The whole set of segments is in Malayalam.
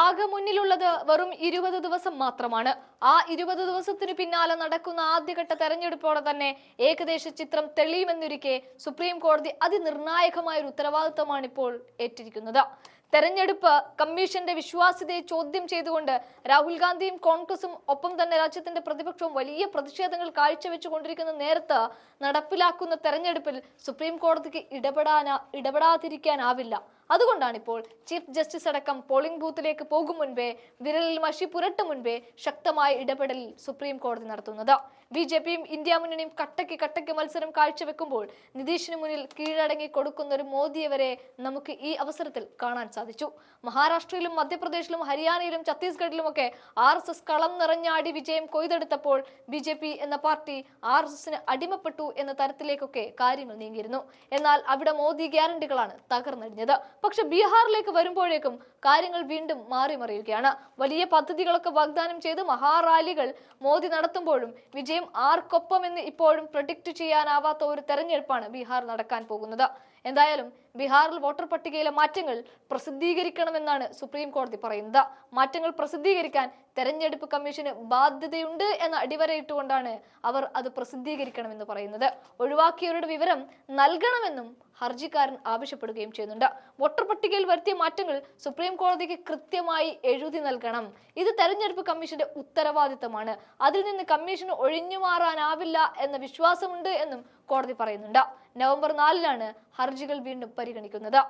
ആകെ മുന്നിലുള്ളത് വെറും ഇരുപത് ദിവസം മാത്രമാണ്. ആ ഇരുപത് ദിവസത്തിനു പിന്നാലെ നടക്കുന്ന ആദ്യഘട്ട തെരഞ്ഞെടുപ്പോടെ തന്നെ ഏകദേശ ചിത്രം തെളിയുമെന്നിരിക്കെ സുപ്രീം കോടതി അതിനിർണായകമായ ഒരു ഉത്തരവാദിത്തമാണ് ഇപ്പോൾ ഏറ്റിരിക്കുന്നത്. തെരഞ്ഞെടുപ്പ് കമ്മീഷന്റെ വിശ്വാസ്യതയെ ചോദ്യം ചെയ്തുകൊണ്ട് രാഹുൽ ഗാന്ധിയും കോൺഗ്രസും ഒപ്പം തന്നെ രാജ്യത്തിന്റെ പ്രതിപക്ഷവും വലിയ പ്രതിഷേധങ്ങൾ കാഴ്ചവെച്ചുകൊണ്ടിരിക്കുന്ന നേരത്ത് നടപ്പിലാക്കുന്ന തെരഞ്ഞെടുപ്പിൽ സുപ്രീം കോടതിക്ക് ഇടപെടാനാ ഇടപെടാതിരിക്കാനാവില്ല. അതുകൊണ്ടാണ് ഇപ്പോൾ ചീഫ് ജസ്റ്റിസ് അടക്കം പോളിംഗ് ബൂത്തിലേക്ക് പോകും മുൻപേ വിരലിൽ മഷി പുരട്ടും മുൻപേ ശക്തമായ ഇടപെടൽ സുപ്രീം കോടതി നടത്തുന്നത്. ബി ജെ പിയും ഇന്ത്യ മുന്നണിയും കട്ടയ്ക്ക് കട്ടയ്ക്ക് മത്സരം കാഴ്ചവെക്കുമ്പോൾ നിതീഷിന് മുന്നിൽ കീഴടങ്ങി കൊടുക്കുന്ന ഒരു മോദിയെ വരെ നമുക്ക് ഈ അവസരത്തിൽ കാണാൻ സാധിച്ചു. മഹാരാഷ്ട്രയിലും മധ്യപ്രദേശിലും ഹരിയാനയിലും ഛത്തീസ്ഗഡിലുമൊക്കെ ആർ എസ് എസ് കളം നിറഞ്ഞാടി വിജയം കൊയ്തെടുത്തപ്പോൾ ബി ജെ പി എന്ന പാർട്ടി ആർ എസ് എസിന് അടിമപ്പെട്ടു എന്ന തരത്തിലേക്കൊക്കെ കാര്യങ്ങൾ നീങ്ങിയിരുന്നു. എന്നാൽ അവിടെ മോദി ഗ്യാരണ്ടികളാണ് തകർന്നടിഞ്ഞത് പക്ഷെ ബീഹാറിലേക്ക് വരുമ്പോഴേക്കും കാര്യങ്ങൾ വീണ്ടും മാറി മറിയുകയാണ്. വലിയ പദ്ധതികളൊക്കെ വാഗ്ദാനം ചെയ്ത് മഹാറാലികൾ മോദി നടത്തുമ്പോഴും വിജയം ആർക്കൊപ്പം എന്ന് ഇപ്പോഴും പ്രൊഡിക്ട് ചെയ്യാനാവാത്ത ഒരു തെരഞ്ഞെടുപ്പാണ് ബീഹാർ നടക്കാൻ പോകുന്നത്. എന്തായാലും ബീഹാറിൽ വോട്ടർ പട്ടികയിലെ മാറ്റങ്ങൾ പ്രസിദ്ധീകരിക്കണമെന്നാണ് സുപ്രീം കോടതി പറയുന്നത്. മാറ്റങ്ങൾ പ്രസിദ്ധീകരിക്കാൻ തെരഞ്ഞെടുപ്പ് കമ്മീഷന് ബാധ്യതയുണ്ട് എന്ന അടിവരയിട്ടുകൊണ്ടാണ് അവർ അത് പ്രസിദ്ധീകരിക്കണമെന്ന് പറയുന്നത്. ഒഴിവാക്കിയവരുടെ വിവരം നൽകണമെന്നും ഹർജിക്കാരൻ ആവശ്യപ്പെടുകയും ചെയ്യുന്നുണ്ട്. വോട്ടർ പട്ടികയിൽ വരുത്തിയ മാറ്റങ്ങൾ സുപ്രീം കോടതിക്ക് കൃത്യമായി എഴുതി നൽകണം. ഇത് തെരഞ്ഞെടുപ്പ് കമ്മീഷന്റെ ഉത്തരവാദിത്തമാണ്. അതിൽ നിന്ന് കമ്മീഷന് ഒഴിഞ്ഞു മാറാനാവില്ല എന്ന വിശ്വാസമുണ്ട് എന്നും കോടതി പറയുന്നുണ്ട്. നവംബർ നാലിലാണ് ഹർജികൾ വീണ്ടും പരിഗണിക്കുന്നത്.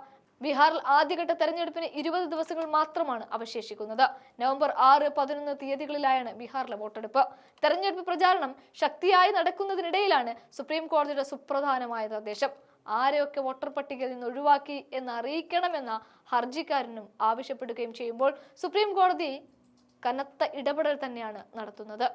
ബീഹാറിൽ ആദ്യഘട്ട തെരഞ്ഞെടുപ്പിന് ഇരുപത് ദിവസങ്ങൾ മാത്രമാണ് അവശേഷിക്കുന്നത്. നവംബർ ആറ് പതിനൊന്ന് തീയതികളിലായാണ് ബീഹാറിലെ വോട്ടെടുപ്പ്. തെരഞ്ഞെടുപ്പ് പ്രചാരണം ശക്തിയായി നടക്കുന്നതിനിടയിലാണ് സുപ്രീം കോടതിയുടെ സുപ്രധാനമായ നിർദ്ദേശം. ആരെയൊക്കെ വോട്ടർ പട്ടികയിൽ നിന്ന് ഒഴിവാക്കി എന്ന് അറിയിക്കണമെന്ന ഹർജിക്കാരനും ആവശ്യപ്പെടുകയും ചെയ്യുമ്പോൾ സുപ്രീം കോടതി കനത്ത ഇടപെടൽ തന്നെയാണ് നടത്തുന്നത്.